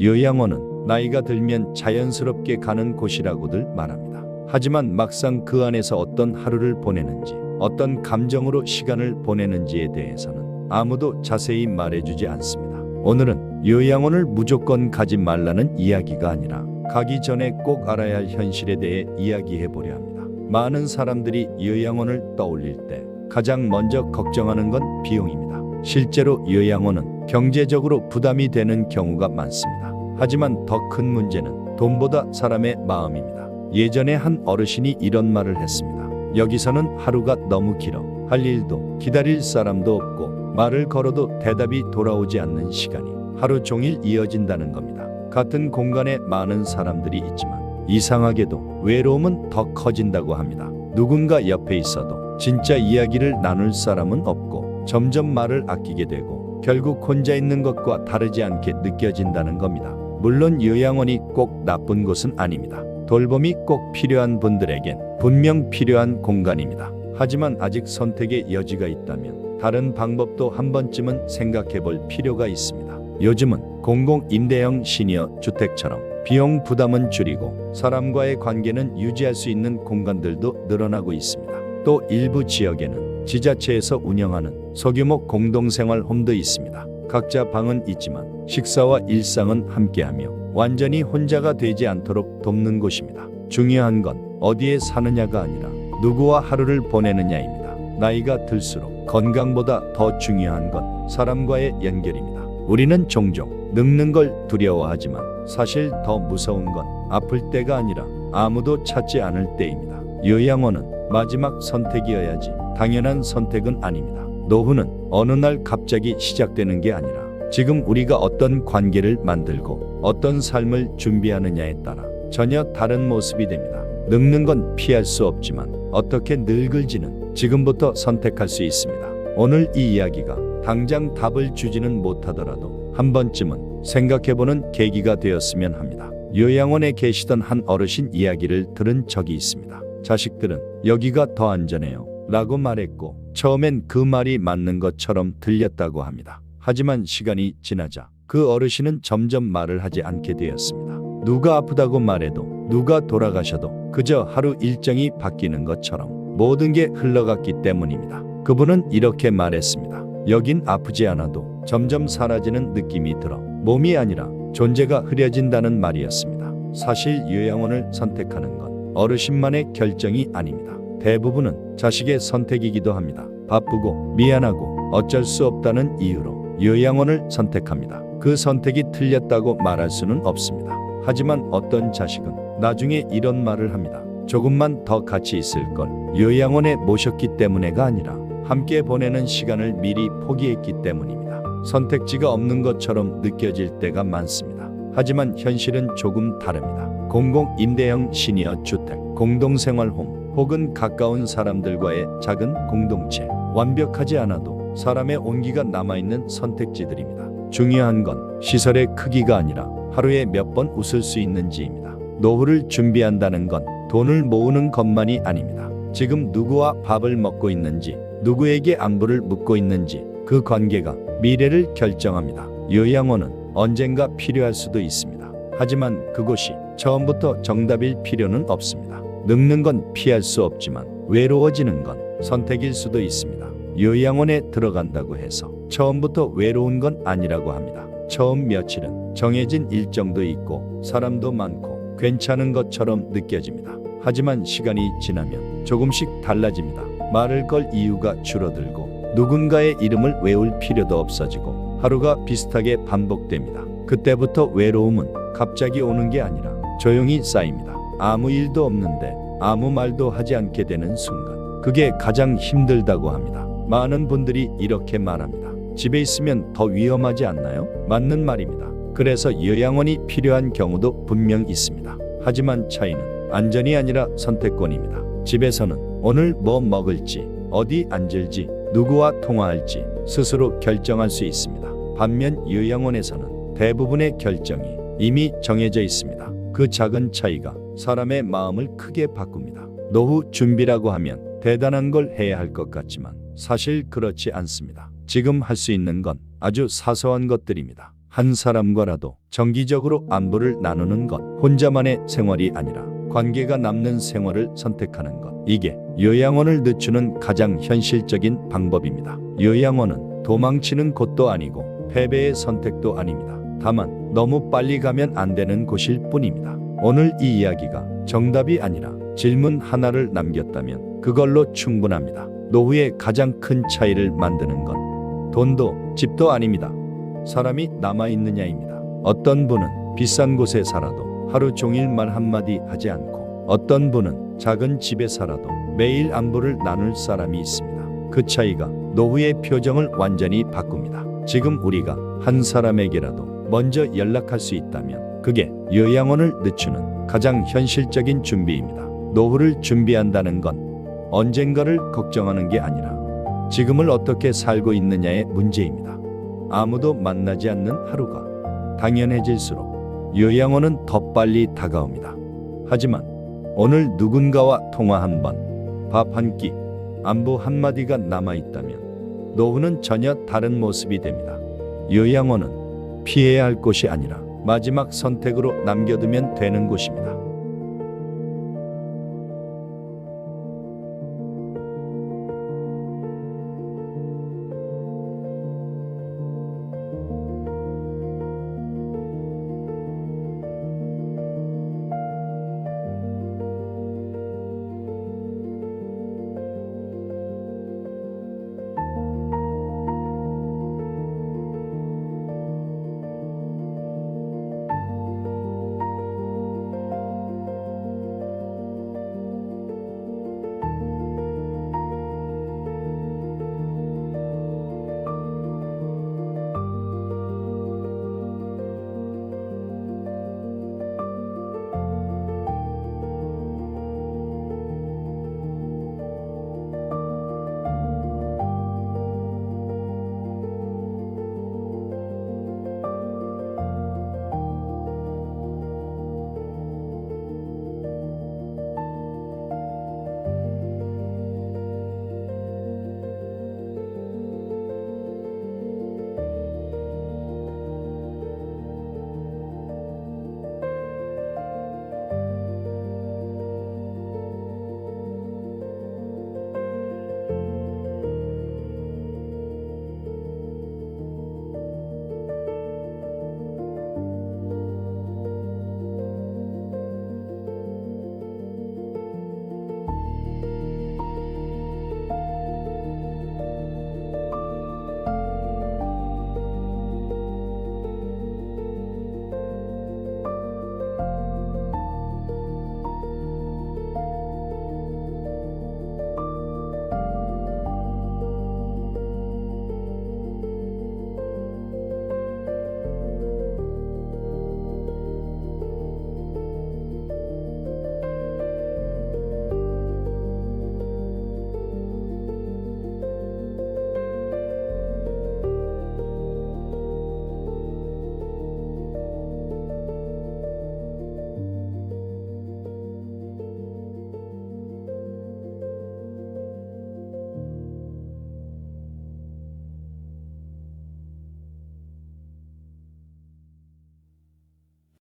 요양원은 나이가 들면 자연스럽게 가는 곳이라고들 말합니다. 하지만 막상 그 안에서 어떤 하루를 보내는지, 어떤 감정으로 시간을 보내는지에 대해서는 아무도 자세히 말해주지 않습니다. 오늘은 요양원을 무조건 가지 말라는 이야기가 아니라 가기 전에 꼭 알아야 할 현실에 대해 이야기해 보려 합니다. 많은 사람들이 요양원을 떠올릴 때 가장 먼저 걱정하는 건 비용입니다. 실제로 요양원은 경제적으로 부담이 되는 경우가 많습니다. 하지만 더 큰 문제는 돈보다 사람의 마음입니다. 예전에 한 어르신이 이런 말을 했습니다. 여기서는 하루가 너무 길어. 할 일도 기다릴 사람도 없고 말을 걸어도 대답이 돌아오지 않는 시간이 하루 종일 이어진다는 겁니다. 같은 공간에 많은 사람들이 있지만 이상하게도 외로움은 더 커진다고 합니다. 누군가 옆에 있어도 진짜 이야기를 나눌 사람은 없고 점점 말을 아끼게 되고 결국 혼자 있는 것과 다르지 않게 느껴진다는 겁니다. 물론 요양원이 꼭 나쁜 곳은 아닙니다. 돌봄이 꼭 필요한 분들에겐 분명 필요한 공간입니다. 하지만 아직 선택의 여지가 있다면 다른 방법도 한 번쯤은 생각해 볼 필요가 있습니다. 요즘은 공공 임대형 시니어 주택처럼 비용 부담은 줄이고 사람과의 관계는 유지할 수 있는 공간들도 늘어나고 있습니다. 또 일부 지역에는 지자체에서 운영하는 소규모 공동생활 홈도 있습니다. 각자 방은 있지만 식사와 일상은 함께하며 완전히 혼자가 되지 않도록 돕는 곳입니다. 중요한 건 어디에 사느냐가 아니라 누구와 하루를 보내느냐입니다. 나이가 들수록 건강보다 더 중요한 건 사람과의 연결입니다. 우리는 종종 늙는 걸 두려워하지만 사실 더 무서운 건 아플 때가 아니라 아무도 찾지 않을 때입니다. 요양원은 마지막 선택이어야지 당연한 선택은 아닙니다. 노후는 어느 날 갑자기 시작되는 게 아니라 지금 우리가 어떤 관계를 만들고 어떤 삶을 준비하느냐에 따라 전혀 다른 모습이 됩니다. 늙는 건 피할 수 없지만 어떻게 늙을지는 지금부터 선택할 수 있습니다. 오늘 이 이야기가 당장 답을 주지는 못하더라도 한 번쯤은 생각해보는 계기가 되었으면 합니다. 요양원에 계시던 한 어르신 이야기를 들은 적이 있습니다. 자식들은 여기가 더 안전해요. 라고 말했고 처음엔 그 말이 맞는 것처럼 들렸다고 합니다. 하지만 시간이 지나자 그 어르신은 점점 말을 하지 않게 되었습니다. 누가 아프다고 말해도 누가 돌아가셔도 그저 하루 일정이 바뀌는 것처럼 모든 게 흘러갔기 때문입니다. 그분은 이렇게 말했습니다. 여긴 아프지 않아도 점점 사라지는 느낌이 들어 몸이 아니라 존재가 흐려진다는 말이었습니다. 사실 요양원을 선택하는 건 어르신만의 결정이 아닙니다. 대부분은 자식의 선택이기도 합니다. 바쁘고 미안하고 어쩔 수 없다는 이유로 요양원을 선택합니다. 그 선택이 틀렸다고 말할 수는 없습니다. 하지만 어떤 자식은 나중에 이런 말을 합니다. 조금만 더 같이 있을 걸 요양원에 모셨기 때문에가 아니라 함께 보내는 시간을 미리 포기했기 때문입니다. 선택지가 없는 것처럼 느껴질 때가 많습니다. 하지만 현실은 조금 다릅니다. 공공 임대형 시니어 주택, 공동생활홈 혹은 가까운 사람들과의 작은 공동체, 완벽하지 않아도 사람의 온기가 남아있는 선택지들입니다. 중요한 건 시설의 크기가 아니라 하루에 몇 번 웃을 수 있는지입니다. 노후를 준비한다는 건 돈을 모으는 것만이 아닙니다. 지금 누구와 밥을 먹고 있는지, 누구에게 안부를 묻고 있는지 그 관계가 미래를 결정합니다. 요양원은 언젠가 필요할 수도 있습니다. 하지만 그곳이 처음부터 정답일 필요는 없습니다. 늙는 건 피할 수 없지만 외로워지는 건 선택일 수도 있습니다. 요양원에 들어간다고 해서 처음부터 외로운 건 아니라고 합니다. 처음 며칠은 정해진 일정도 있고 사람도 많고 괜찮은 것처럼 느껴집니다. 하지만 시간이 지나면 조금씩 달라집니다. 말을 걸 이유가 줄어들고 누군가의 이름을 외울 필요도 없어지고 하루가 비슷하게 반복됩니다. 그때부터 외로움은 갑자기 오는 게 아니라 조용히 쌓입니다. 아무 일도 없는데 아무 말도 하지 않게 되는 순간 그게 가장 힘들다고 합니다. 많은 분들이 이렇게 말합니다. 집에 있으면 더 위험하지 않나요? 맞는 말입니다. 그래서 요양원이 필요한 경우도 분명 있습니다. 하지만 차이는 안전이 아니라 선택권입니다. 집에서는 오늘 뭐 먹을지, 어디 앉을지, 누구와 통화할지 스스로 결정할 수 있습니다. 반면 요양원에서는 대부분의 결정이 이미 정해져 있습니다. 그 작은 차이가 사람의 마음을 크게 바꿉니다. 노후 준비라고 하면 대단한 걸 해야 할 것 같지만 사실 그렇지 않습니다. 지금 할 수 있는 건 아주 사소한 것들입니다. 한 사람과라도 정기적으로 안부를 나누는 것, 혼자만의 생활이 아니라 관계가 남는 생활을 선택하는 것. 이게 요양원을 늦추는 가장 현실적인 방법입니다. 요양원은 도망치는 곳도 아니고 패배의 선택도 아닙니다. 다만 너무 빨리 가면 안 되는 곳일 뿐입니다. 오늘 이 이야기가 정답이 아니라 질문 하나를 남겼다면 그걸로 충분합니다. 노후의 가장 큰 차이를 만드는 건 돈도 집도 아닙니다. 사람이 남아 있느냐입니다. 어떤 분은 비싼 곳에 살아도 하루 종일 말 한마디 하지 않고 어떤 분은 작은 집에 살아도 매일 안부를 나눌 사람이 있습니다. 그 차이가 노후의 표정을 완전히 바꿉니다. 지금 우리가 한 사람에게라도 먼저 연락할 수 있다면 그게 요양원을 늦추는 가장 현실적인 준비입니다. 노후를 준비한다는 건 언젠가를 걱정하는 게 아니라 지금을 어떻게 살고 있느냐의 문제입니다. 아무도 만나지 않는 하루가 당연해질수록 요양원은 더 빨리 다가옵니다. 하지만 오늘 누군가와 통화 한 번, 밥 한 끼, 안부 한마디가 남아 있다면 노후는 전혀 다른 모습이 됩니다. 요양원은 피해야 할 곳이 아니라 마지막 선택으로 남겨두면 되는 곳입니다.